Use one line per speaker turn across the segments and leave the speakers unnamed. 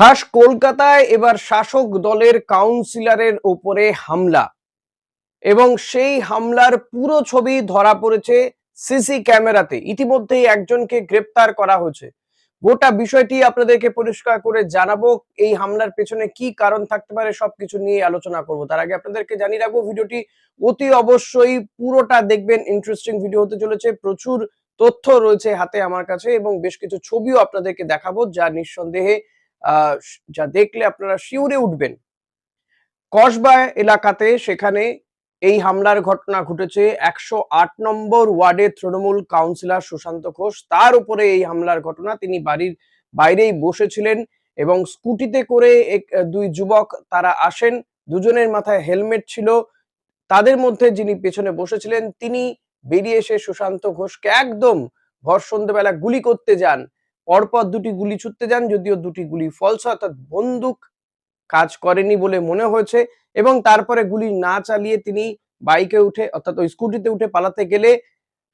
খাস কলকাতায় এবার শাসক দলের কাউন্সিলরের ওপরে হামলা এবং সেই হামলার পুরো ছবি ধরা পড়েছে সিসি ক্যামেরাতে। ইতিমধ্যেই একজনকে গ্রেপ্তার করা হয়েছে। গোটা বিষয়টি আপনাদেরকে পরিষ্কার করে জানাব, এই হামলার পেছনে কি কারণ থাকতে পারে সবকিছু নিয়ে আলোচনা করব। তার আগে আপনাদেরকে জানিয়ে রাখব, ভিডিওটি অতি অবশ্যই পুরোটা দেখবেন ইন্টারেস্টিং ভিডিও হতে চলেছে, প্রচুর তথ্য রয়েছে হাতে আমার কাছে এবং বেশ কিছু ছবিও আপনাদেরকে দেখাবো, যা নিঃসন্দেহে যা দেখলে আপনারা শিউরে উঠবেন। কসবা এলাকাতে সেখানে এই হামলার ঘটনা ঘটেছে। একশো আট নম্বর ওয়ার্ডে তৃণমূল কাউন্সিলর সুশান্ত ঘোষ, তার উপরে এই হামলার ঘটনা। তিনি বাড়ির বাইরেই বসেছিলেন এবং স্কুটিতে করে এক, দুই যুবক তারা আসেন। দুজনের মাথায় হেলমেট ছিল। তাদের মধ্যে যিনি পেছনে বসেছিলেন, তিনি বেরিয়ে এসে সুশান্ত ঘোষকে একদম ভর সন্ধ্যেবেলা গুলি করতে যান। পরপর দুটি গুলি ছুটতে যান, যদিও দুটি গুলি ফলস অর্থাৎ বন্দুক কাজ করেনি বলে মনে হয়েছে এবং তারপরে গুলি না চালিয়ে তিনি বাইকে উঠে, অর্থাৎ ওই স্কুটিতে উঠে পালাতে গেলে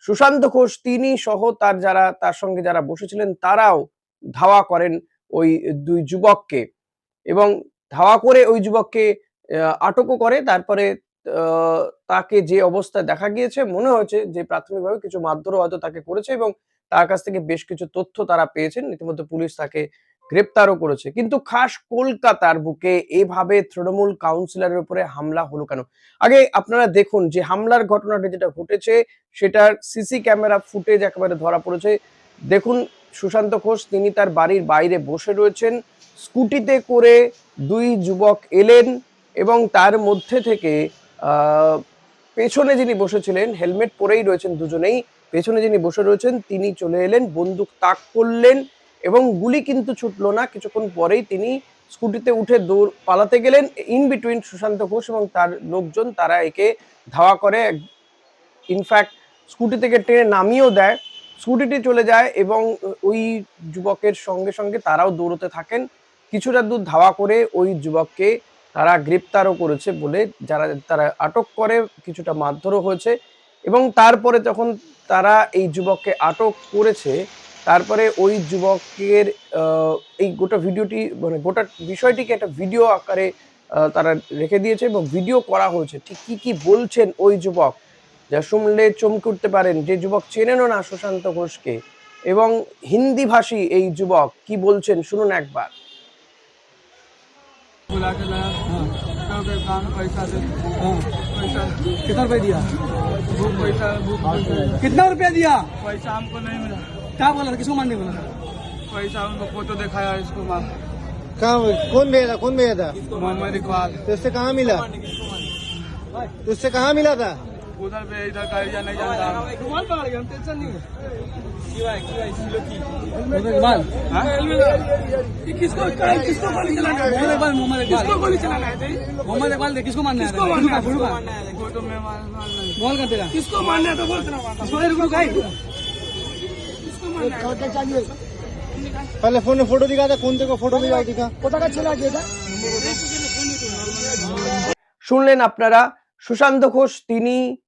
সুশান্ত ঘোষ, তিনি সহ তার যারা, তার সঙ্গে যারা বসেছিলেন, তারাও ধাওয়া করেন ওই দুই যুবককে এবং ধাওয়া করে ওই যুবককে আটকও করে। তারপরে তাকে যে অবস্থায় দেখা গিয়েছে, মনে হয়েছে যে প্রাথমিকভাবে কিছু মারধরও হয়তো তাকে করেছে এবং তার কাছ থেকে বেশ কিছু তথ্য তারা পেয়েছেন। ইতিমধ্যে পুলিশ তাকে গ্রেপ্তারও করেছে। কিন্তু খাস কলকাতার বুকে এভাবে তৃণমূল কাউন্সিলরের উপরে হামলা হলো কেন? আগে আপনারা দেখুন যে হামলার ঘটনাটা যেটা ঘটেছে, সেটার সিসি ক্যামেরা ফুটেজ একেবারে ধরা পড়েছে। দেখুন, সুশান্ত ঘোষ, তিনি তার বাড়ির বাইরে বসে রয়েছেন। স্কুটিতে করে দুই যুবক এলেন এবং তার মধ্যে থেকে পেছনে যিনি বসেছিলেন, হেলমেট পরেই রয়েছেন দুজনেই। পেছনে যিনি বসে রয়েছেন, তিনি চলে এলেন, বন্দুক তাক করলেন এবং গুলি কিন্তু ছুটলো না। কিছুক্ষণ পরেই তিনি স্কুটিতে উঠে দৌড় পালাতে গেলেন। ইন বিটুইন সুশান্ত ঘোষ এবং তার লোকজন, তারা একে ধাওয়া করে। ইনফ্যাক্ট স্কুটি থেকে টেনে নামিয়েও দেয়। স্কুটিটি চলে যায় এবং ওই যুবকের সঙ্গে সঙ্গে তারাও দৌড়তে থাকেন। কিছুটা দূর ধাওয়া করে ওই যুবককে তারা গ্রেপ্তারও করেছে বলে যারা, তারা আটক করে। কিছুটা মারধরও হয়েছে। এবং তারপরে যখন তারা এই যুবককে আটক করেছে, তারপরে ওই যুবকের এই গোটা ভিডিওটি মানে গোটা বিষয়টিকে একটা ভিডিও আকারে তারা রেখে দিয়েছে এবং ভিডিও করা হয়েছে। ঠিক কী কী বলছেন ওই যুবক? যা শুনলে চমকে উঠতে পারেন, যে যুবক চেনেন না সুশান্ত ঘোষকে। এবং হিন্দি ভাষী এই যুবক, কি বলছেন শুনুন একবার।
পয়সা পয়সা দিয়া पैसा
कितना रुपया दिया
पैसा वो पैसा-
कितना रुपया दिया?
पैसा हमको नहीं मिला।
क्या बोला था किसको मारने बोला था
पैसा हमको फ़ोटो दिखाया इसको मार।
कहाँ कौन भेजा? था कौन भेजा था?
मोहम्मद इकबाल।
तो उससे कहाँ मिला? तो उससे कहाँ मिला था?
उधर पे इधर का एरिया नहीं जानता
रुमाल पकड़ गया हम टेंशन नहीं मोहम्मद इकबाल
हाँ?
किसको किसको गोली चलाना है मोहम्मद इकबाल मोहम्मद इकबाल किसको गोली चलाना है मोहम्मद इकबाल दे किसको मारना है किसको मारना है
फोटो में मार मार नहीं
बोल कर तेरा किसको मारना है तो बोल तेरा किसको रुक रुक आई
पहले फोन में फोटो दिखा था कौन देखो फोटो दिखा दिखा
শুনলেন আপনারা সুশান্ত ঘোষ তিনি আহ,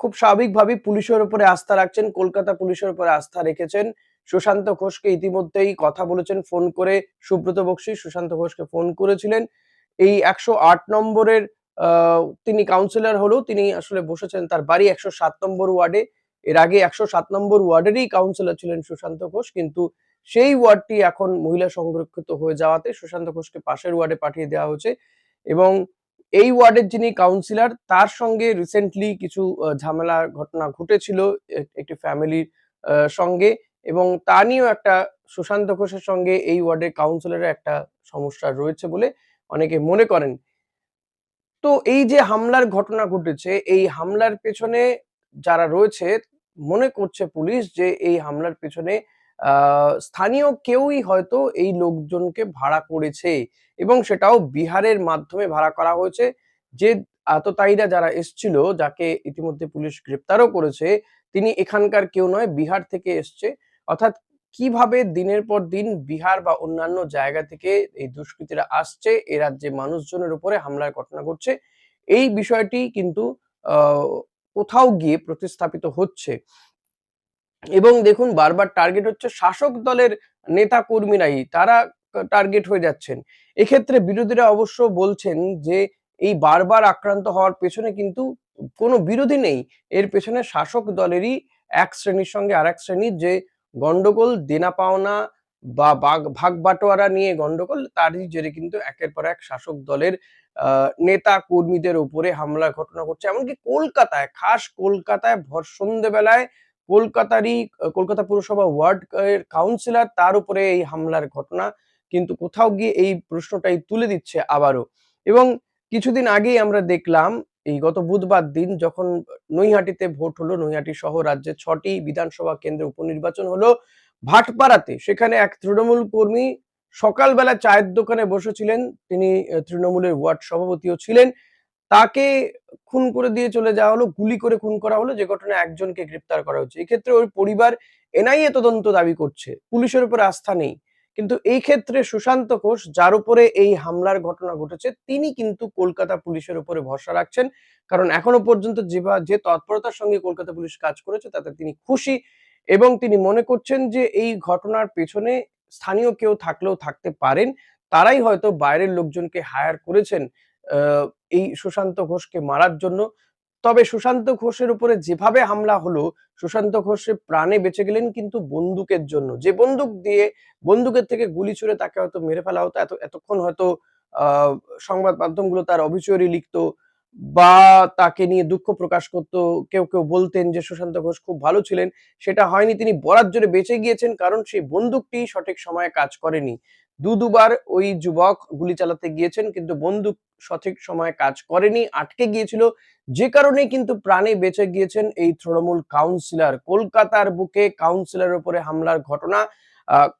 খুব স্বাভাবিকভাবে পুলিশের উপরে আস্থা রাখছেন, কলকাতা পুলিশের উপরে আস্থা রেখেছেন। সুশান্ত ঘোষকে ইতিমধ্যেই কথা বলেছেন, ফোন করে সুব্রত বক্সি সুশান্ত ঘোষকে ফোন করেছিলেন। এই একশো আট নম্বরের তিনি কাউন্সিলর হলেও তিনি আসলে বসেছেন তার বাড়ি একশো সাত নম্বর ওয়ার্ডে। এর আগে একশো সাত নম্বর ওয়ার্ডেরই কাউন্সিলর ছিলেন সুশান্ত ঘোষ, কিন্তু সেই ওয়ার্ডটি এখন মহিলা সংরক্ষিত হয়ে যাওয়াতে সুশান্ত ঘোষকে পাশের ওয়ার্ডে পাঠিয়ে দেওয়া হয়েছে। এবং এই ওয়ার্ডের যিনি কাউন্সিলর তার সঙ্গে রিসেন্টলি কিছু ঝামেলার ঘটনা ঘটেছিল একটি ফ্যামিলির সঙ্গে এবং তা নিয়েও একটা সুশান্ত ঘোষের সঙ্গে এই ওয়ার্ডের কাউন্সিলরের একটা সমস্যা রয়েছে বলে অনেকে মনে করেন। তো এই যে হামলার ঘটনা ঘটেছে, এই হামলার পেছনে যারা রয়েছে, মনে করছে পুলিশ যে এই হামলার পেছনে স্থানীয় কেউই হয়তো এই লোকজনকে ভাড়া করেছে। এবং সেটাও বিহারের মাধ্যমে ভাড়া করা হয়েছে। যে আততায়ীরা যারা এসছিল, যাকে ইতিমধ্যে পুলিশ গ্রেপ্তারও করেছে, তিনি এখানকার কেউ নয়, বিহার থেকে এসছে। অর্থাৎ কীভাবে দিনের পর দিন বিহার বা অন্যান্য জায়গা থেকে এই দুষ্কৃতীরা আসছে, এ রাজ্যে মানুষজনের উপরে হামলার ঘটনা ঘটছে, এই বিষয়টি কিন্তু কোথাও গিয়ে প্রতিস্থাপিত হচ্ছে। এবং দেখুন, বারবার টার্গেট হচ্ছে শাসক দলের নেতা কর্মীরাই তারা টার্গেট হয়ে যাচ্ছেন। এক্ষেত্রে বিরোধীরা অবশ্য বলছেন যে, এই বারবার আক্রান্ত হওয়ার পেছনে কিন্তু কোনো বিরোধী নেই। এর পেছনে শাসক দলেরই এক শ্রেণির সঙ্গে আর এক শ্রেণির যে গন্ডগোল, দেনা পাওনা বা ভাগ বাটোয়ারা নিয়ে গন্ডগোল, তারই জেরে কিন্তু একের পর এক শাসক দলের নেতা কর্মীদের উপরে হামলার ঘটনা ঘটছে। এমনকি কলকাতায়, খাস কলকাতায় ভর সন্ধ্যেবেলায় কলকাতারই, কলকাতা পুরসভা ওয়ার্ড কাউন্সিলর তার উপরে এই হামলার ঘটনা কিন্তু কোথাও গিয়ে এই প্রশ্নটাই তুলে দিচ্ছে আবারও। এবং কিছুদিন আগেই আমরা দেখলাম, এই গত বুধবার দিন যখন নৈহাটিতে ভোট হলো, নৈহাটি সহ রাজ্যের ছটি বিধানসভা কেন্দ্রে উপনির্বাচন হলো, ভাটপাড়াতে সেখানে এক তৃণমূল কর্মী সকালবেলা চায়ের দোকানে বসেছিলেন। তিনি তৃণমূলের ওয়ার্ড সভাপতিও ছিলেন। তাকে খুন করে দিয়ে চলে যাওয়া হলো, গুলি করে খুন করা হলো, যে ঘটনায় একজনকে গ্রেপ্তার করা হচ্ছে এক্ষেত্রে ওই পরিবার এনআইএ তদন্ত দাবি করছে। পুলিশের উপর আস্থা নেই। কিন্তু এই ক্ষেত্রে সুশান্ত ঘোষ, যার উপরে এই হামলার ঘটনা ঘটেছে, তিনি কিন্তু কলকাতা পুলিশের উপরে ভরসা রাখছেন। কারণ এখনও পর্যন্ত যেভাবে যে তৎপরতার সঙ্গে কলকাতা পুলিশ কাজ করেছে, তাতে তিনি খুশি এবং তিনি মনে করছেন যে এই ঘটনার পেছনে স্থানীয় কেউ থাকলেও থাকতে পারেন। তারাই হয়তো বাইরের লোকজনকে হায়ার করেছেন এই সুশান্ত ঘোষকে মারার জন্য। তবে সুশান্ত ঘোষের উপরে যেভাবে হামলা হলো, সুশান্ত ঘোষের প্রাণে বেঁচে গেলেন কিন্তু বন্দুকের জন্য। যে বন্দুক দিয়ে, বন্দুকের থেকে গুলি ছুড়ে তাকে হয়তো মেরে ফেলা হতো, এত, এতক্ষণ হয়তো সংবাদ মাধ্যমগুলো তার অবিচয়রি লিখতো বা তাকে নিয়ে দুঃখ প্রকাশ করতো। কেউ কেউ বলতেন যে সুশান্ত ঘোষ খুব ভালো ছিলেন, সেটা হয়নি। তিনি বরাত বেঁচে গিয়েছেন কারণ সেই বন্দুকটি সঠিক সময়ে কাজ করেনি। দু দুবার ওই যুবক গুলি চালাতে গিয়েছেন, কিন্তু বন্দুক সঠিক সময়ে কাজ করেনি, আটকে গিয়েছিল। যে কারণে কিন্তু প্রাণে বেঁচে গিয়েছেন এই তৃণমূল কাউন্সিলর। কলকাতার বুকে কাউন্সিলরের উপরে হামলার ঘটনা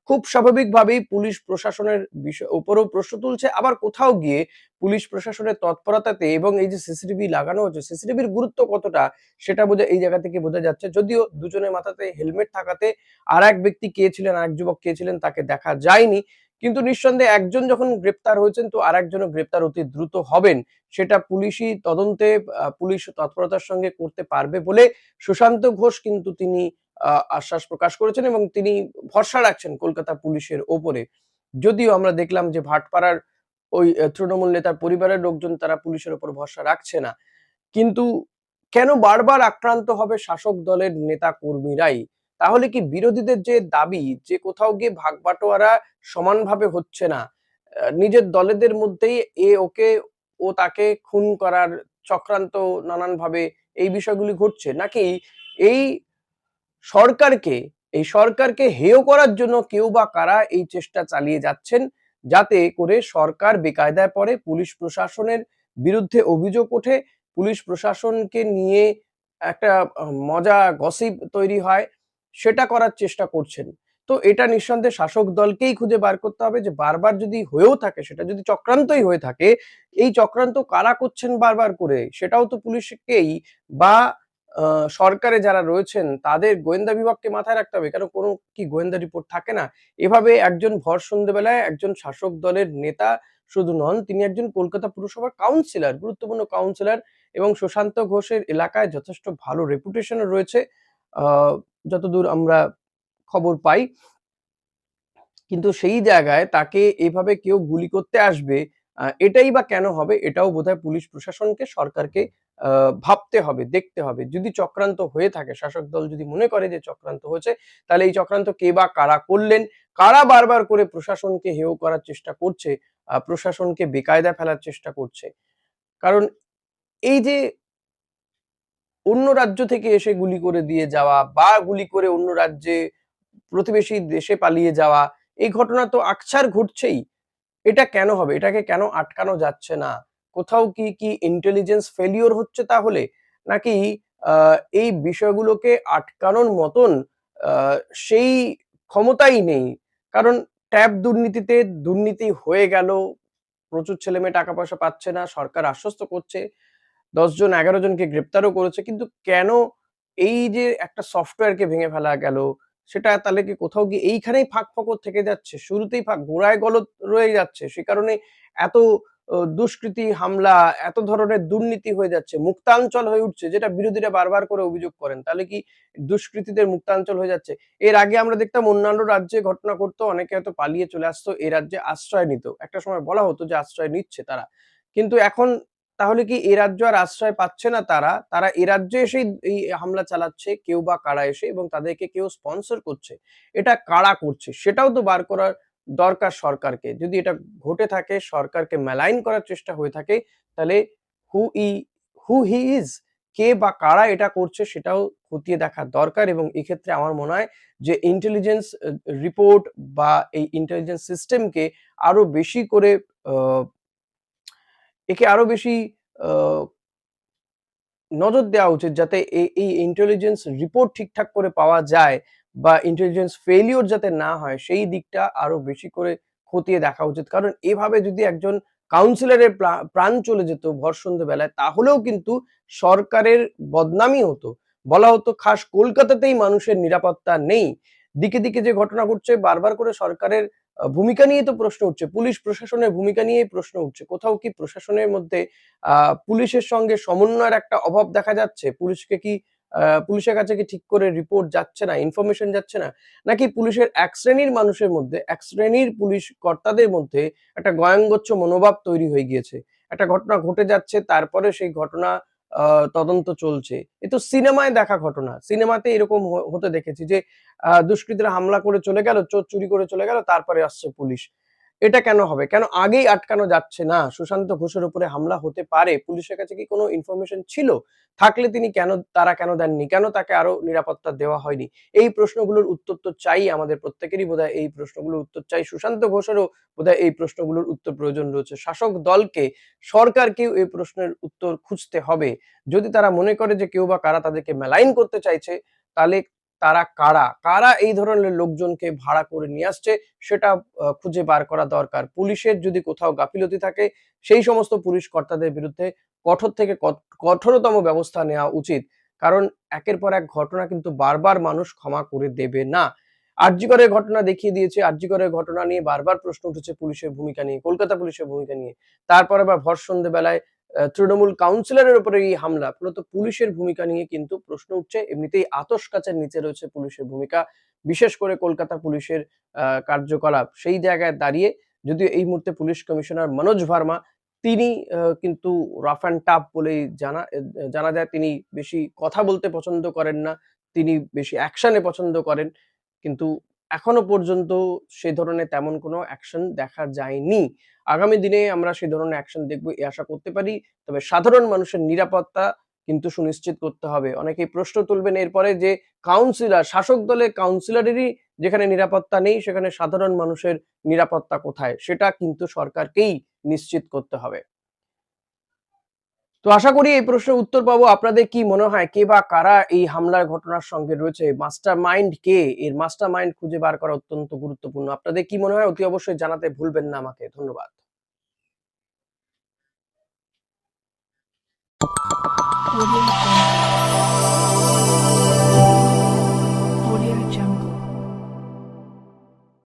খুব স্বাভাবিকভাবেই পুলিশ প্রশাসনের বিষয় উপরেও প্রশ্ন তুলছে। আবার কোথাও গিয়ে পুলিশ প্রশাসনের তৎপরতাতে এবং এই যে সিসিটিভি লাগানো হচ্ছে, সিসিটিভির গুরুত্ব কতটা সেটা বোঝা, এই জায়গা থেকে বোঝা যাচ্ছে। যদিও দুজনের মাথাতে হেলমেট থাকাতে আর এক ব্যক্তি কে ছিলেন আর এক যুবক কে ছিলেন, তাকে দেখা যায়নি। কিন্তু নিঃসন্দেহে একজন যখন গ্রেপ্তার হয়েছেন, তো আর একজনও গ্রেপ্তার অতি দ্রুত হবেন। সেটা পুলিশি তদন্তে পুলিশ তৎপরতার সঙ্গে করতে পারবে বলে সুশান্ত ঘোষ কিন্তু তিনি আশ্বাস প্রকাশ করেছেন এবং তিনি ভরসা রাখছেন কলকাতা পুলিশের ওপরে। যদিও আমরা দেখলাম যে ভাটপাড়ার ওই তৃণমূল নেতার পরিবারের লোকজন তারা পুলিশের ওপর ভরসা রাখছে না। কিন্তু কেন বারবার আক্রান্ত হবে শাসক দলের নেতা কর্মীরাই তাহলে কি বিরোধীদের যে দাবি, যে কোথাও গিয়ে ভাগ ভাগবাটোয়ারা সমানভাবে হচ্ছে না নিজের দলেদের মধ্যেই এ ওকে ও তাকে খুন করার চক্রান্ত নানান ভাবে এই বিষয়গুলি ঘটছে? নাকি এই সরকারকে এই সরকারকে হেয় করার জন্য কেউ বা কারা এই চেষ্টা চালিয়ে যাচ্ছেন যাতে করে সরকার বেকায়দায় পড়ে, পুলিশ প্রশাসনের বিরুদ্ধে অভিযোগ ওঠে, পুলিশ প্রশাসনকে নিয়ে একটা মজা, গসিপ তৈরি হয় সেটা করার চেষ্টা করছেন। তো এটা নিঃসন্দেহে শাসক দলকেই খুঁজে বার করতে হবে যে বারবার যদি হয়েও থাকে, সেটা যদি চক্রান্তই হয়ে থাকে, এই চক্রান্ত কারা করছেন বারবার করে, সেটাও তো পুলিশকেই বা সরকারে যারা রয়েছেন, তাদের গোয়েন্দা বিভাগকে মাথায় রাখতে হবে। কারণ কোনো কি গোয়েন্দা রিপোর্ট থাকে না? এভাবে একজন ভর সন্ধ্যেবেলায় একজন শাসক দলের নেতা শুধু নন, তিনি একজন কলকাতা পুরসভার কাউন্সিলর গুরুত্বপূর্ণ কাউন্সিলর এবং সুশান্ত ঘোষের এলাকায় যথেষ্ট ভালো রেপুটেশনও রয়েছে। যতদূর আমরা খবর পাই, কিন্তু সেই জায়গায় তাকে এভাবে কেউ গুলি করতে আসবে এটাই বা কেন হবে এটাও বোধহয় পুলিশ প্রশাসনকে, সরকারকে ভাবতে হবে, দেখতে হবে। যদি চক্রান্ত হয়ে থাকে, শাসক দল যদি মনে করে যে চক্রান্ত হয়েছে, তাহলে এই চক্রান্ত কে বা কারা করলেন, কারা বারবার করে প্রশাসনকে হেয় করার চেষ্টা করছে প্রশাসনকে বেকায়দা ফেলার চেষ্টা করছে? কারণ এই যে অন্য রাজ্য থেকে এসে গুলি করে দিয়ে যাওয়া বা গুলি করে অন্য রাজ্যে প্রতিবেশী দেশে পালিয়ে যাওয়া, এই ঘটনা তো আকছার ঘটছেই। এটা কেন হবে? এটাকে কেন আটকানো যাচ্ছে না? কোথাও কি কি ইন্টেলিজেন্স ফেলিওর হচ্ছে তাহলে? নাকি এই বিষয়গুলোকে আটকানোর মতন সেই ক্ষমতাই নেই? কারণ ট্যাব দুর্নীতিতে দুর্নীতি হয়ে গেল, প্রচুর ছেলে মেয়ে টাকা পয়সা পাচ্ছে না, সরকার আশ্বস্ত করছে দশ জন এগারো জনকে গ্রেপ্তারও করেছে, কিন্তু কেন এই যে একটা সফটওয়্যারকে ভেঙে ফেলা গেল, সেটা তাহলে কি কোথাও গিয়ে এইখানেই ফাঁক ফকর থেকে যাচ্ছে? শুরুতেই ফাঁক, গোড়ায় গলত রয়ে যাচ্ছে, সে কারণে এত দুষ্কৃতি হামলা, এত ধরনের দুর্নীতি হয়ে যাচ্ছে, মুক্তাঞ্চল হয়ে উঠছে, যেটা বিরোধীরা বারবার করে অভিযোগ করেন, তাহলে কি দুষ্কৃতীদের মুক্তাঞ্চল হয়ে যাচ্ছে? এর আগে আমরা দেখতাম অন্যান্য রাজ্যে ঘটনা করতো অনেকে হয়তো পালিয়ে চলে আসতো এই রাজ্যে আশ্রয় নিত, একটা সময় বলা হতো যে আশ্রয় নিচ্ছে তারা, কিন্তু এখন তাহলে কি এ রাজ্য আর আশ্রয় পাচ্ছে না তারা? তারা এ রাজ্যে এসেই এই হামলা চালাচ্ছে, কেউ বা কারা এসে এবং তাদেরকে কেউ স্পন্সর করছে। এটা কারা করছে? সেটাও তো বার করার দরকার সরকারকে। যদি এটা ঘটে থাকে, সরকারকে মেলাইন করার চেষ্টা হয়ে থাকে, তাহলে হু ই হু হি ইজ কে বা কারা এটা করছে সেটাও খতিয়ে দেখা দরকার এবং এক্ষেত্রে আমার মনে হয় যে ইন্টেলিজেন্স রিপোর্ট বা এই ইন্টেলিজেন্স সিস্টেমকে আরও বেশি করে একে আরও বেশি নজর দেওয়া উচিত যাতে এই- ইন্টেলিজেন্স রিপোর্ট ঠিকঠাক করে পাওয়া যায় বা ইন্টেলিজেন্স ফেলিওর যাতে না হয়, সেই দিকটা আরও বেশি করে খতিয়ে দেখা উচিত। কারণ এভাবে যদি একজন কাউন্সিলরের প্রা- প্রাণ চলে যেত ভর সন্ধ্যেবেলায় তাহলেও কিন্তু সরকারের বদনামই হতো। বলা হতো, খাস কলকাতাতেই মানুষের নিরাপত্তা নেই। দিকে দিকে যে ঘটনা ঘটছে, বারবার করে সরকারের ভূমিকা নিয়ে তো প্রশ্ন উঠছে। পুলিশ প্রশাসনের ভূমিকা নিয়েই প্রশ্ন উঠছে। কোথাও কি প্রশাসনের মধ্যে পুলিশের সঙ্গে সমন্বয়ের একটা অভাব দেখা যাচ্ছে? পুলিশকে কি পুলিশের কাছে কি ঠিক করে রিপোর্ট যাচ্ছে না ইনফরমেশন যাচ্ছে না? নাকি পুলিশের এক শ্রেণির মানুষের মধ্যে, এক শ্রেণির পুলিশ কর্তাদের মধ্যে একটা গয়ঙ্গচ্ছ মনোভাব তৈরি হয়ে গিয়েছে? একটা ঘটনা ঘটে যাচ্ছে, তারপরে সেই ঘটনা তদন্ত চলছে। এ তো সিনেমায় দেখা ঘটনা। সিনেমাতে এরকম হতে দেখেছি যে দুষ্কৃতীরা হামলা করে চলে গেল, চোর চুরি করে চলে গেল, তারপরে আসছে পুলিশ। এটা কেন হবে? কেন আগেই আটকানো যাচ্ছে না? সুশান্ত ঘোষের উপরে হামলা হতে পারে? পুলিশের কাছে কি কোনো ইনফরমেশন ছিল? থাকলে তিনি কেন, তারা কেন দেননি? কেন তাকে আরও নিরাপত্তা দেওয়া হয়নি? এই প্রশ্নগুলোর উত্তর তো চাই আমাদের প্রত্যেকেরই। বোধহয় এই প্রশ্নগুলোর উত্তর চাই সুশান্ত ঘোষেরও। বোধহয় এই প্রশ্নগুলোর উত্তর প্রয়োজন রয়েছে। শাসক দলকে, সরকারকেও এই প্রশ্নের উত্তর খুঁজতে হবে। যদি তারা মনে করে যে কেউ বা কারা তাদেরকে মেলাইন করতে চাইছে, তাহলে তারা কারা? কারা এই ধরনের লোকজনকে ভাড়া করে নিয়ে আসছে সেটা খুঁজে বার করা দরকার। পুলিশের যদি কোথাও গাফিলতি থাকে সেই সমস্ত পুলিশ কর্তাদের বিরুদ্ধে কঠোর থেকে কঠোরতম ব্যবস্থা নেওয়া উচিত। কারণ একের পর এক ঘটনা কিন্তু বারবার মানুষ ক্ষমা করে দেবে না। আরজিকরের ঘটনা দেখিয়ে দিয়েছে। আরজিকরের ঘটনা নিয়ে বারবার প্রশ্ন উঠেছে পুলিশের ভূমিকা নিয়ে কলকাতা পুলিশের ভূমিকা নিয়ে। তারপর আবার ভর সন্ধ্যেবেলায় আহ, তৃণমূল কাউন্সিলরের উপরে এই হামলা। মূলত পুলিশের ভূমিকা নিয়ে কিন্তু প্রশ্ন উঠছে। এমনিতেই আতস কাচের নিচে রয়েছে পুলিশের ভূমিকা, বিশেষ করে কলকাতা পুলিশের কার্যকলাপ। সেই জায়গায় দাঁড়িয়ে যদিও এই মুহূর্তে পুলিশ কমিশনার মনোজ ভার্মা, তিনি কিন্তু রাফ অ্যান্ড টাফ বলেই জানা জানা যায়। তিনি বেশি কথা বলতে পছন্দ করেন না, তিনি বেশি অ্যাকশনে পছন্দ করেন। কিন্তু এখনও পর্যন্ত সে ধরনের তেমন কোনো অ্যাকশন দেখা যায়নি। আগামী দিনে আমরা সেই ধরনের অ্যাকশন দেখব এই আশা করতে পারি। তবে সাধারণ মানুষের নিরাপত্তা কিন্তু সুনিশ্চিত করতে হবে। অনেকেই প্রশ্ন তুলবেন এরপরে যে কাউন্সিলর শাসক দলের কাউন্সিলরেরই যেখানে নিরাপত্তা নেই, সেখানে সাধারণ মানুষের নিরাপত্তা কোথায়? সেটা কিন্তু সরকারকেই নিশ্চিত করতে হবে। তো আশা করি এই প্রশ্নের উত্তর পাবো। আপনাদের কি মনে হয়, কে বা কারা এই হামলার ঘটনার সঙ্গে রয়েছে? মাস্টার মাইন্ড কে? এর মাস্টার মাইন্ড খুঁজে বার করা অত্যন্ত গুরুত্বপূর্ণ। আপনাদের কি মনে হয়, অতি অবশ্যই জানাতে ভুলবেন না আমাকে। ধন্যবাদ।
Audio